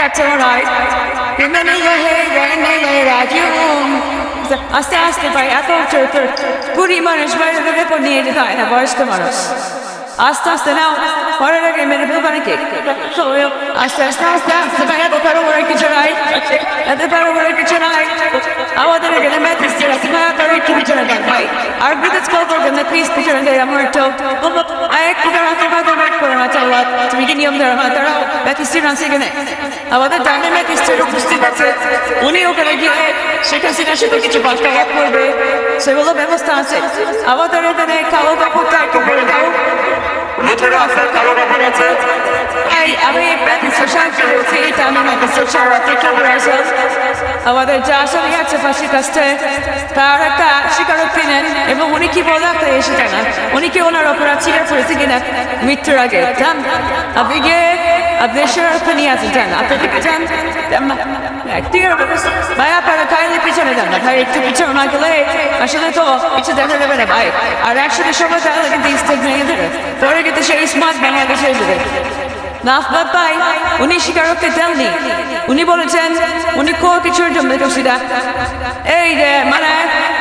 দেখাচ্ছে মনে হয় আস্তে আস্তে পাই এত ছোট ছোট কুড়ি মানুষ বাইরে ভেপর নিয়ে যেতে হয় না বয়স্ক মানুষ আস্তে আস্তে নাও পরে লাগে মেরে ফেলব নাকি আস্তে আস্তে আস্তে আস্তে পাই এত পারো বলে কিছু নাই এত পারো বলে কিছু নাই আমাদের এখানে ম্যাথিস ছিল ভাই তার একটু পিছনে দেন ভাই আর বিদ্যুৎ কল করবেন না প্লিজ পিছনে দেয় আমার একটু একটু দাঁড়াতে পারতে ব্যাট করে না চাল্লা তুমি কি নিয়ম ধরো না তারা ম্যাথিস্টির আছে এখানে আমাদের জানে ম্যাথিস্টের উপস্থিত আছে। উনি ওখানে গিয়ে শেখ হাসিনার সাথে কিছু বার্তালাপ করবে। সেগুলো ব্যবস্থা আছে। আমাদের এখানে কালো কাপড়টা একটু বলে দাও। আমি ম্যাথিস্টের আমাদের যা আসামি আছে ফাঁসির কাছে তার একটা স্বীকারোক্তি নেন এবং উনি কি বলে আপনার এসে জানান? উনি কি ওনার অপরাধ স্বীকার করেছে কিনা? মৃত্যুর আগে। যান আপনি গিয়ে আপনি স্বীকারোক্তি নিয়ে আসেন। যান আপনি যান। ভাই, আপনারা কাইলে পিছনে যান না। ভাই, একটু পিছনে না গেলে আসলে তো কিছু দেখা যাবে না, ভাই। আর একসাথে সময় তাহলে কিন্তু স্টেজ ভেঙে দেবে পরে কিন্তু সেই স্মার্ট বাংলাদেশে দেবে নাফবাদ ভাই উনি স্বীকারোক্তি দেননি। উনি বলেছেন, উনি কো কিছুর জন্য দোষীরা এই যে মানে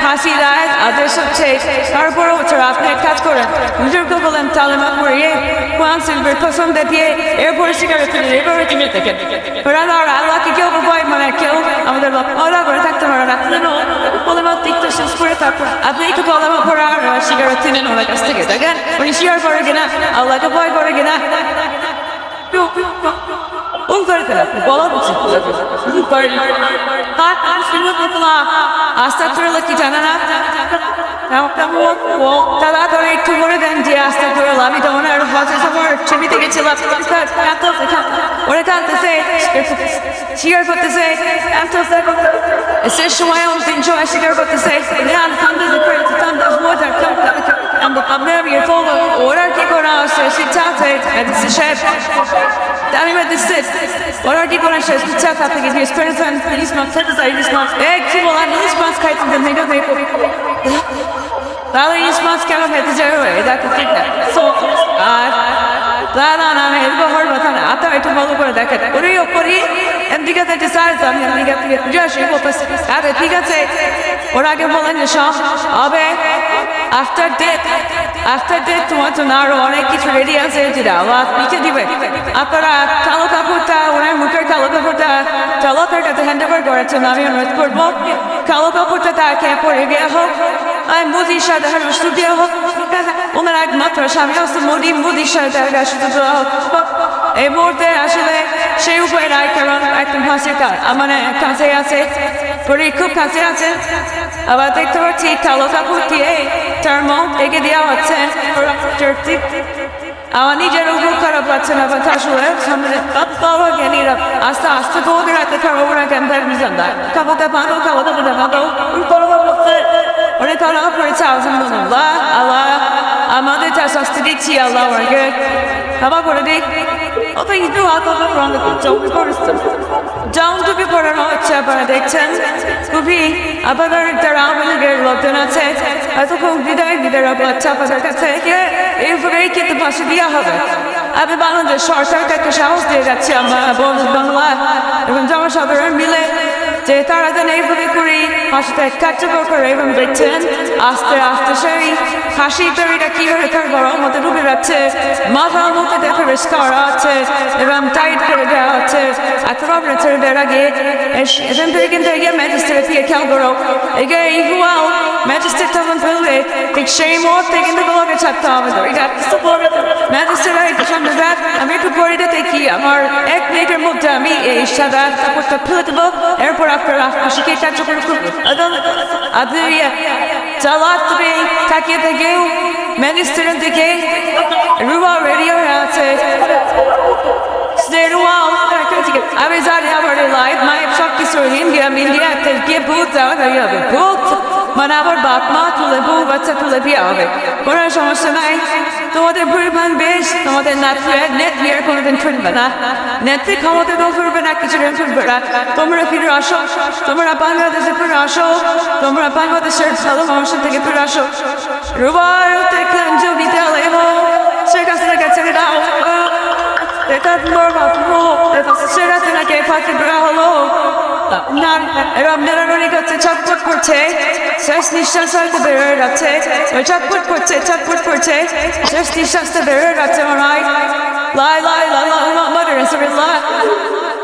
ফাঁসি রায়, আদেশ হচ্ছে তারপরে হচ্ছে আপনি এক কাজ করেন। নিজেকে বলেন তালেমা পড়িয়ে কোরআন সিলভের পছন্দ দিয়ে এরপরে স্বীকারোক্তি এরপরে তুমি দেখেন। ওরা আর আল্লাহকে কেউ ভয় মানে কেউ আমাদের আল্লাহ করে থাকতে পারে না। কলেমা তিক্ত শেষ করে তারপর আপনি একটু কলেমা পড়ে আর স্বীকারোক্তি নেন ওনার কাছ থেকে, দেখেন, উনি স্বীকার করে কিনা, আল্লাহকে ভয় করে কিনা। Un করতে বলা উচিত আস্তে করে কি জানে না? তারা ধরে একটু করে দেন যে আস্তে করে আমি তো মনে হয় হজে তোমার ছবিতে গেছিলাম। ওরা কাঁদতেছে শিকার করতেছে শেষ সময় তিন সময় শিকার করতেছে করা আছে শিক্ষাতে Darling about this is what are you going to show? It's tough. I think it's your friends and police not set aside this month. Hey, people, I'm this month's kite and then they don't make তাহলে ইসমাস কেন খেতে যাবে এটা তো ঠিক না so আর না না না এরকম হওয়ার কথা না আতা একটু ভালো করে দেখেন করিও করি এদিকে থেকে চাই আমি এদিকে থেকে বুঝে আসি বলতেছি আরে ঠিক আছে ওরা আগে বলেন যে সব হবে আফটার ডেট ডেট তোমার জন্য আরও অনেক কিছু রেডি আছে, যেটা আবার লিখে দিবে। আপনারা কালো কাপড়টা, ওনার মুখের কালো কাপড়টা চালকের কাছে হ্যান্ড ওভার করার জন্য আমি অনুরোধ করব। কালো কাপড়টা তাকে পরে দেওয়া হোক, আর মোদির সাথে শুধু দেওয়া হোক। ওনার একমাত্র স্বামী হচ্ছে মোদি মোদির সাথে শুধু দেওয়া হোক। এই মুহূর্তে আসলে সেই উপায় নাই, কারণ একদম হাসির মানে কাছে আছে খুব কাছে আছে। আবার দেখতে পাচ্ছি কালো দিয়ে তার মুখ এগিয়ে দেওয়া হচ্ছে। আমার নিজের উপর খারাপ লাগছে না বাট আসলে সামনে জ্ঞানীরা আস্তে আস্তে করে রাখতে পারব না, কেন তাই বুঝলাম না কাপড়টা পাবো কাপড়টা বুঝে পাবো ওরে তারা করেছে। আলহামদুলিল্লাহ। আল্লাহ, আমাদের চাষ শাস্তি দিচ্ছি, আল্লাহ ওকে ক্ষমা করে দিক। অত ইদু হাত রঙ চৌকি করেছে যেমন টুপি পড়ানো হচ্ছে আপনারা দেখছেন। খুবই আপনাদের আওয়ামী লীগের লোকজন আছে। এতক্ষণ বিদায় বাচ্চা আপনাদের কাছে। এইভাবেই কিন্তু ফাঁসি দেওয়া হবে। আমি বাংলাদেশ সরকারকে একটা সাহস দিয়ে যাচ্ছি আমরা বন্ধু বাংলা এবং জনসাধারণ মিলে যে তারা যেন এইভাবে করে হাসিতে কার্যকর করে এবং দেখছেন, আস্তে আস্তে সেই হাসি তৈরিটা কীভাবে তার গরম মধ্যে ডুবে যাচ্ছে, মাথার মধ্যে দেখে বেশ করা আছে এবং টাইট করে দেওয়া হচ্ছে এত রকমের ছেড়ে দেওয়ার আগে এখান থেকে কিন্তু এগিয়ে ম্যাজিস্ট্রেট দিয়ে খেয়াল করো। এগিয়ে ইহুয়াও ম্যাজিস্ট্রেট তখন ফেলবে, ঠিক সেই মুহূর্তে কিন্তু তোমাকে ছাড়তে হবে। তো এটা ম্যাজিস্ট্রেট সামনে দেখ, আমি একটু ঘড়িটা দেখি আমার এক মিনিটের মধ্যে আমি এই সাদা কাপড়টা ফেলে দেবো। এরপর আপনারা হাসিকে কার্যকর করব আপনি চালা তুমি তাকিয়ে থেকেও ম্যাজিস্ট্রেটের দিকে রুবা রেডিও হয়ে আছে আমি জানি আমার লাইফ মানে সব কিছু ইন্ডিয়া ইন্ডিয়াতে গিয়ে ভূত যাওয়া হবে ভূত মানে আবার বাপ মা তুলে বউ বাচ্চা তুলে বিয়ে হবে। কোনো সমস্যা নাই। তোমাদের পরিমাণ বেশ তোমাদের নাচলে নেট নিয়ে কোনোদিন ফিরবে না। নেত্রী ক্ষমতা দল ফিরবে না কিছু দিন ফিরবে না। তোমরা ফিরে আসো। তোমরা বাংলাদেশে ফিরে আসো। তোমরা বাংলাদেশের ভালো মানুষের থেকে ফিরে আসো। রুবার যে বিদ্যালয় হোক সে কাছে কাছে দাও। Fakat morgat mo, সেরা তেনাকে ফাঁকি দেওয়া হলো? না এরম নিরাননি করছে চটপট করছে। শেষ নিঃশ্বাস হয়তো বেরোয় যাচ্ছে। ওই চটপট করছে চটপট করছে। শেষ নিঃশ্বাসটা বেরোয় যাচ্ছে মনে হয়। লাই লাই লাই লাই মোহাম্মদ রসুল্লাহ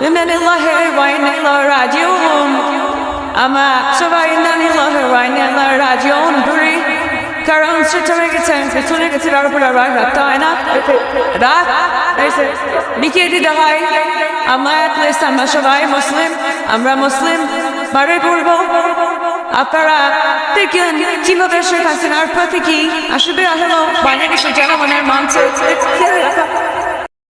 ইন্নানিল্লাহ ওয়া ইন্না ইলাইহি রাজিউন। আমা, সবাই ইন্নানিল্লাহ ওয়া ইন্না ইলাইহি রাজিউন। সেটা হয়ে গেছে পেছনে গেছে তার উপর আবার রাখতে হয় না রাত বিকিয়ে দিতে হয় আমরা অ্যাটলিস্ট আমরা সবাই মুসলিম আমরা মুসলিম বারে পড়ব আপনারা দেখেন কীভাবে শেখ হাসিনার প্রতি কি আসবে হলো বাংলাদেশের জনগণের মঞ্চে